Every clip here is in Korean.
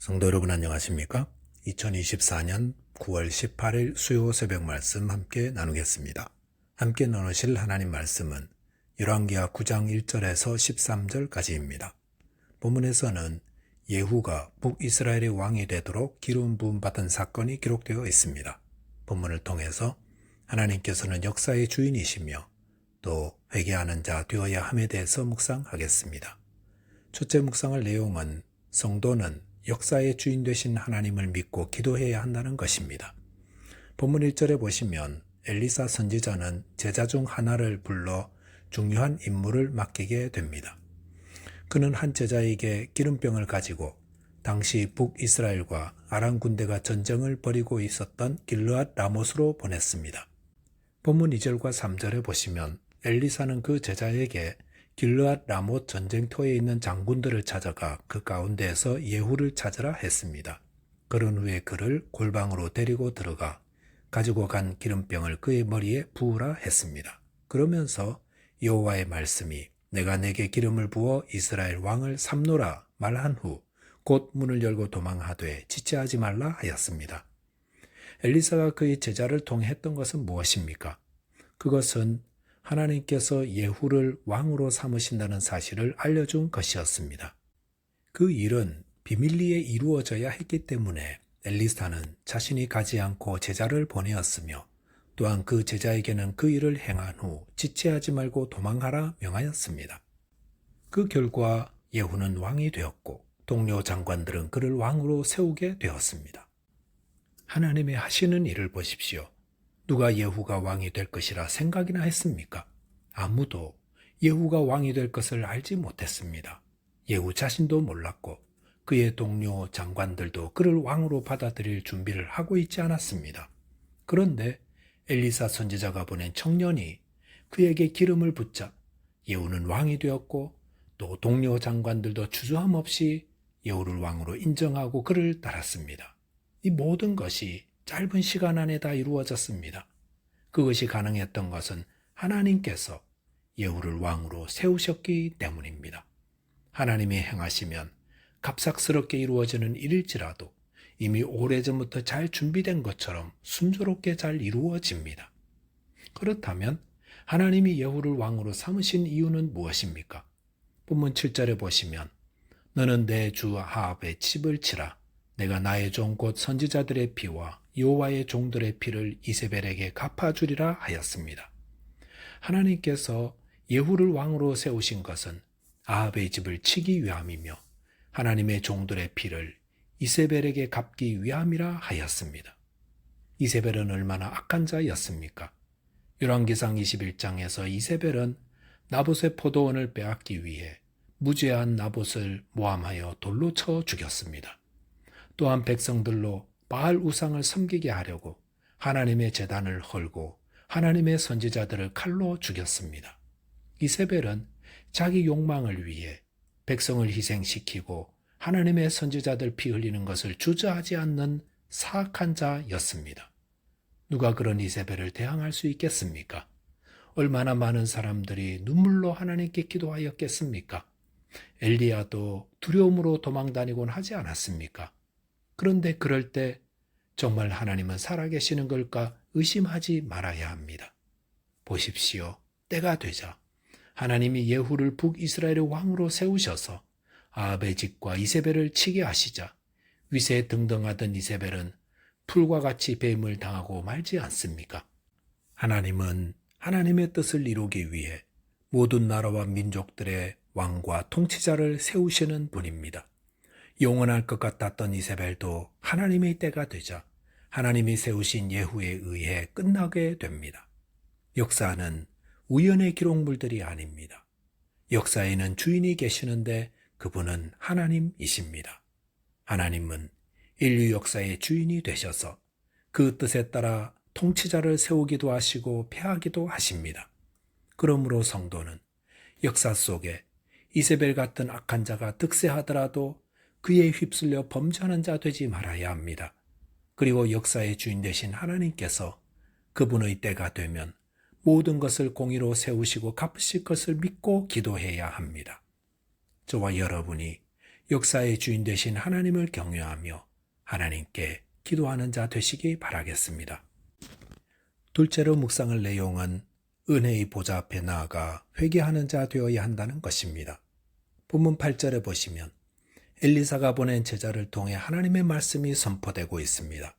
성도 여러분 안녕하십니까? 2024년 9월 18일 수요 새벽 말씀 함께 나누겠습니다. 함께 나누실 하나님 말씀은 열왕기하 9장 1절에서 13절까지입니다. 본문에서는 예후가 북이스라엘의 왕이 되도록 기름 부음 받은 사건이 기록되어 있습니다. 본문을 통해서 하나님께서는 역사의 주인이시며 또 회개하는 자 되어야 함에 대해서 묵상하겠습니다. 첫째 묵상할 내용은 성도는 역사의 주인 되신 하나님을 믿고 기도해야 한다는 것입니다. 본문 1절에 보시면 엘리사 선지자는 제자 중 하나를 불러 중요한 임무를 맡기게 됩니다. 그는 한 제자에게 기름병을 가지고 당시 북이스라엘과 아람 군대가 전쟁을 벌이고 있었던 길르앗 라못으로 보냈습니다. 본문 2절과 3절에 보시면 엘리사는 그 제자에게 길르앗 라못 전쟁터에 있는 장군들을 찾아가 그 가운데에서 예후를 찾으라 했습니다. 그런 후에 그를 골방으로 데리고 들어가 가지고 간 기름병을 그의 머리에 부으라 했습니다. 그러면서 여호와의 말씀이 내가 내게 기름을 부어 이스라엘 왕을 삼노라 말한 후 곧 문을 열고 도망하되 지체하지 말라 하였습니다. 엘리사가 그의 제자를 통해 했던 것은 무엇입니까? 그것은 하나님께서 예후를 왕으로 삼으신다는 사실을 알려준 것이었습니다. 그 일은 비밀리에 이루어져야 했기 때문에 엘리사는 자신이 가지 않고 제자를 보내었으며 또한 그 제자에게는 그 일을 행한 후 지체하지 말고 도망하라 명하였습니다. 그 결과 예후는 왕이 되었고 동료 장관들은 그를 왕으로 세우게 되었습니다. 하나님의 하시는 일을 보십시오. 누가 예후가 왕이 될 것이라 생각이나 했습니까? 아무도 예후가 왕이 될 것을 알지 못했습니다. 예후 자신도 몰랐고 그의 동료 장관들도 그를 왕으로 받아들일 준비를 하고 있지 않았습니다. 그런데 엘리사 선지자가 보낸 청년이 그에게 기름을 붓자 예후는 왕이 되었고 또 동료 장관들도 주저함 없이 예후를 왕으로 인정하고 그를 따랐습니다. 이 모든 것이 짧은 시간 안에 다 이루어졌습니다. 그것이 가능했던 것은 하나님께서 예후를 왕으로 세우셨기 때문입니다. 하나님이 행하시면 갑작스럽게 이루어지는 일일지라도 이미 오래전부터 잘 준비된 것처럼 순조롭게 잘 이루어집니다. 그렇다면 하나님이 예후를 왕으로 삼으신 이유는 무엇입니까? 본문 7절에 보시면 너는 내 주 하합의 집을 치라 내가 나의 종 곧 선지자들의 피와 여호와의 종들의 피를 이세벨에게 갚아주리라 하였습니다. 하나님께서 예후를 왕으로 세우신 것은 아합의 집을 치기 위함이며 하나님의 종들의 피를 이세벨에게 갚기 위함이라 하였습니다. 이세벨은 얼마나 악한 자였습니까? 열왕기상 21장에서 이세벨은 나봇의 포도원을 빼앗기 위해 무죄한 나봇을 모함하여 돌로 쳐 죽였습니다. 또한 백성들로 바알 우상을 섬기게 하려고 하나님의 재단을 헐고 하나님의 선지자들을 칼로 죽였습니다. 이세벨은 자기 욕망을 위해 백성을 희생시키고 하나님의 선지자들 피 흘리는 것을 주저하지 않는 사악한 자였습니다. 누가 그런 이세벨을 대항할 수 있겠습니까? 얼마나 많은 사람들이 눈물로 하나님께 기도하였겠습니까? 엘리야도 두려움으로 도망다니곤 하지 않았습니까? 그런데 그럴 때 정말 하나님은 살아계시는 걸까 의심하지 말아야 합니다. 보십시오. 때가 되자 하나님이 예후를 북이스라엘의 왕으로 세우셔서 아합의 집과 이세벨을 치게 하시자 위세 등등하던 이세벨은 풀과 같이 뱀을 당하고 말지 않습니까? 하나님은 하나님의 뜻을 이루기 위해 모든 나라와 민족들의 왕과 통치자를 세우시는 분입니다. 영원할 것 같았던 이세벨도 하나님의 때가 되자 하나님이 세우신 예후에 의해 끝나게 됩니다. 역사는 우연의 기록물들이 아닙니다. 역사에는 주인이 계시는데 그분은 하나님이십니다. 하나님은 인류 역사의 주인이 되셔서 그 뜻에 따라 통치자를 세우기도 하시고 폐하기도 하십니다. 그러므로 성도는 역사 속에 이세벨 같은 악한 자가 득세하더라도 그에 휩쓸려 범죄하는 자 되지 말아야 합니다. 그리고 역사의 주인 되신 하나님께서 그분의 때가 되면 모든 것을 공의로 세우시고 갚으실 것을 믿고 기도해야 합니다. 저와 여러분이 역사의 주인 되신 하나님을 경외하며 하나님께 기도하는 자 되시기 바라겠습니다. 둘째로 묵상할 내용은 은혜의 보좌 앞에 나아가 회개하는 자 되어야 한다는 것입니다. 본문 8절에 보시면 엘리사가 보낸 제자를 통해 하나님의 말씀이 선포되고 있습니다.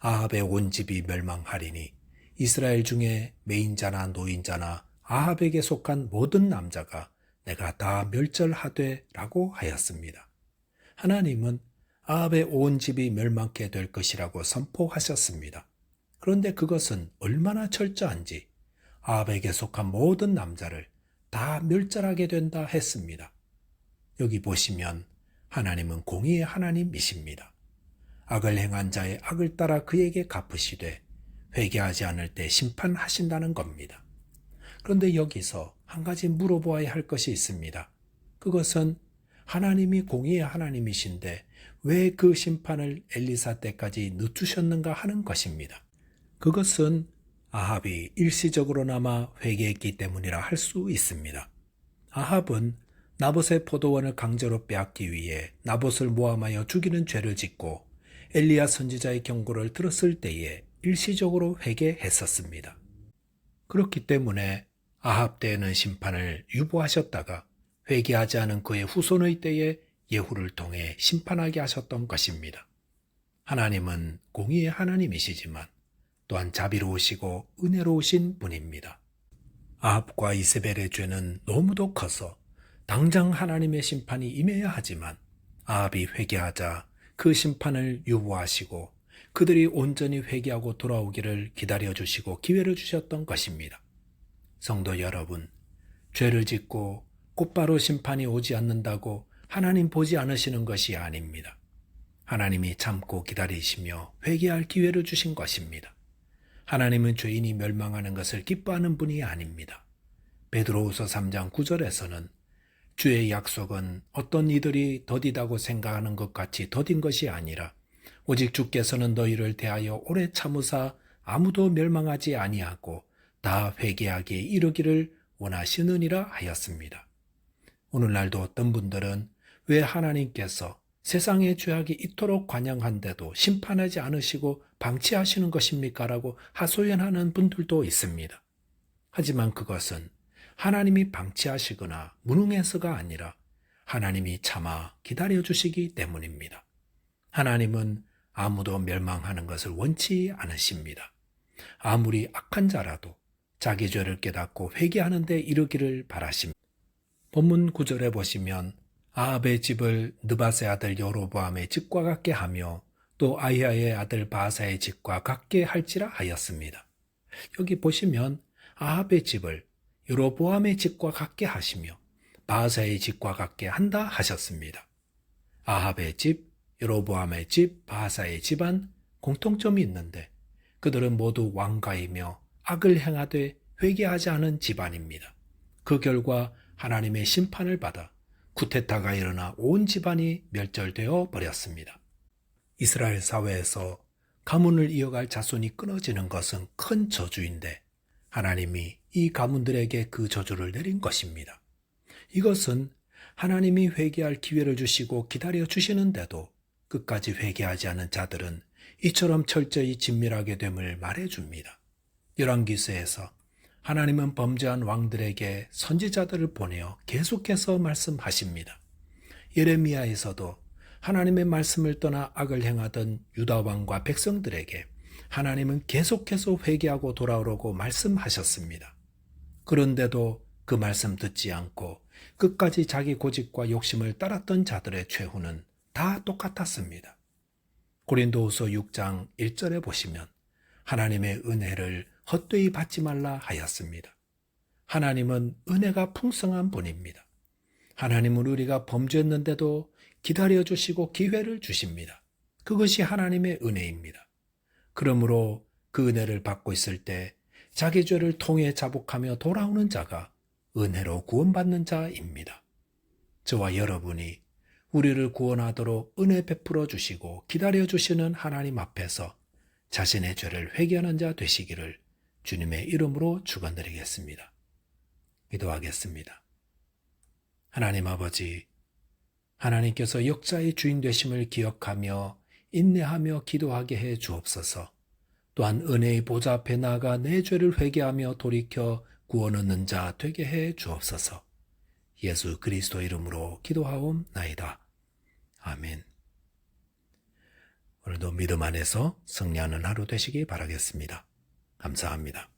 아합의 온 집이 멸망하리니 이스라엘 중에 메인자나 노인자나 아합에게 속한 모든 남자가 내가 다 멸절하되 라고 하였습니다. 하나님은 아합의 온 집이 멸망케 될 것이라고 선포하셨습니다. 그런데 그것은 얼마나 철저한지 아합에게 속한 모든 남자를 다 멸절하게 된다 했습니다. 여기 보시면 하나님은 공의의 하나님이십니다. 악을 행한 자의 악을 따라 그에게 갚으시되 회개하지 않을 때 심판하신다는 겁니다. 그런데 여기서 한 가지 물어보아야 할 것이 있습니다. 그것은 하나님이 공의의 하나님이신데 왜 그 심판을 엘리사 때까지 늦추셨는가 하는 것입니다. 그것은 아합이 일시적으로나마 회개했기 때문이라 할 수 있습니다. 아합은 나봇의 포도원을 강제로 빼앗기 위해 나봇을 모함하여 죽이는 죄를 짓고 엘리야 선지자의 경고를 들었을 때에 일시적으로 회개했었습니다. 그렇기 때문에 아합 때에는 심판을 유보하셨다가 회개하지 않은 그의 후손의 때에 예후를 통해 심판하게 하셨던 것입니다. 하나님은 공의의 하나님이시지만 또한 자비로우시고 은혜로우신 분입니다. 아합과 이세벨의 죄는 너무도 커서 당장 하나님의 심판이 임해야 하지만 아합이 회개하자 그 심판을 유보하시고 그들이 온전히 회개하고 돌아오기를 기다려 주시고 기회를 주셨던 것입니다. 성도 여러분, 죄를 짓고 곧바로 심판이 오지 않는다고 하나님 보지 않으시는 것이 아닙니다. 하나님이 참고 기다리시며 회개할 기회를 주신 것입니다. 하나님은 죄인이 멸망하는 것을 기뻐하는 분이 아닙니다. 베드로후서 3장 9절에서는 주의 약속은 어떤 이들이 더디다고 생각하는 것 같이 더딘 것이 아니라 오직 주께서는 너희를 대하여 오래 참으사 아무도 멸망하지 아니하고 다 회개하기에 이르기를 원하시느니라 하였습니다. 오늘날도 어떤 분들은 왜 하나님께서 세상의 죄악이 이토록 관영한데도 심판하지 않으시고 방치하시는 것입니까? 라고 하소연하는 분들도 있습니다. 하지만 그것은 하나님이 방치하시거나 무능해서가 아니라 하나님이 참아 기다려 주시기 때문입니다. 하나님은 아무도 멸망하는 것을 원치 않으십니다. 아무리 악한 자라도 자기 죄를 깨닫고 회개하는 데 이르기를 바라십니다. 본문 구절에 보시면 아합의 집을 느바세 아들 여로보암의 집과 같게 하며 또 아이야의 아들 바사의 집과 같게 할지라 하였습니다. 여기 보시면 아합의 집을 여로보암의 집과 같게 하시며 바사의 집과 같게 한다 하셨습니다. 아합의 집, 여로보암의 집, 바사의 집안 공통점이 있는데 그들은 모두 왕가이며 악을 행하되 회개하지 않은 집안입니다. 그 결과 하나님의 심판을 받아 쿠데타가 일어나 온 집안이 멸절되어 버렸습니다. 이스라엘 사회에서 가문을 이어갈 자손이 끊어지는 것은 큰 저주인데 하나님이 이 가문들에게 그 저주를 내린 것입니다. 이것은 하나님이 회개할 기회를 주시고 기다려 주시는데도 끝까지 회개하지 않은 자들은 이처럼 철저히 진멸하게 됨을 말해 줍니다. 열왕기서에서 하나님은 범죄한 왕들에게 선지자들을 보내어 계속해서 말씀하십니다. 예레미야에서도 하나님의 말씀을 떠나 악을 행하던 유다 왕과 백성들에게 하나님은 계속해서 회개하고 돌아오라고 말씀하셨습니다. 그런데도 그 말씀 듣지 않고 끝까지 자기 고집과 욕심을 따랐던 자들의 최후는 다 똑같았습니다. 고린도후서 6장 1절에 보시면 하나님의 은혜를 헛되이 받지 말라 하였습니다. 하나님은 은혜가 풍성한 분입니다. 하나님은 우리가 범죄했는데도 기다려 주시고 기회를 주십니다. 그것이 하나님의 은혜입니다. 그러므로 그 은혜를 받고 있을 때 자기 죄를 통해 자복하며 돌아오는 자가 은혜로 구원받는 자입니다. 저와 여러분이 우리를 구원하도록 은혜 베풀어 주시고 기다려 주시는 하나님 앞에서 자신의 죄를 회개하는 자 되시기를 주님의 이름으로 축원드리겠습니다. 기도하겠습니다. 하나님 아버지, 하나님께서 역사의 주인 되심을 기억하며 인내하며 기도하게 해 주옵소서. 또한 은혜의 보좌 앞에 나가 내 죄를 회개하며 돌이켜 구원 얻는 자 되게 해 주옵소서. 예수 그리스도 이름으로 기도하옵나이다. 아멘. 오늘도 믿음 안에서 승리하는 하루 되시기 바라겠습니다. 감사합니다.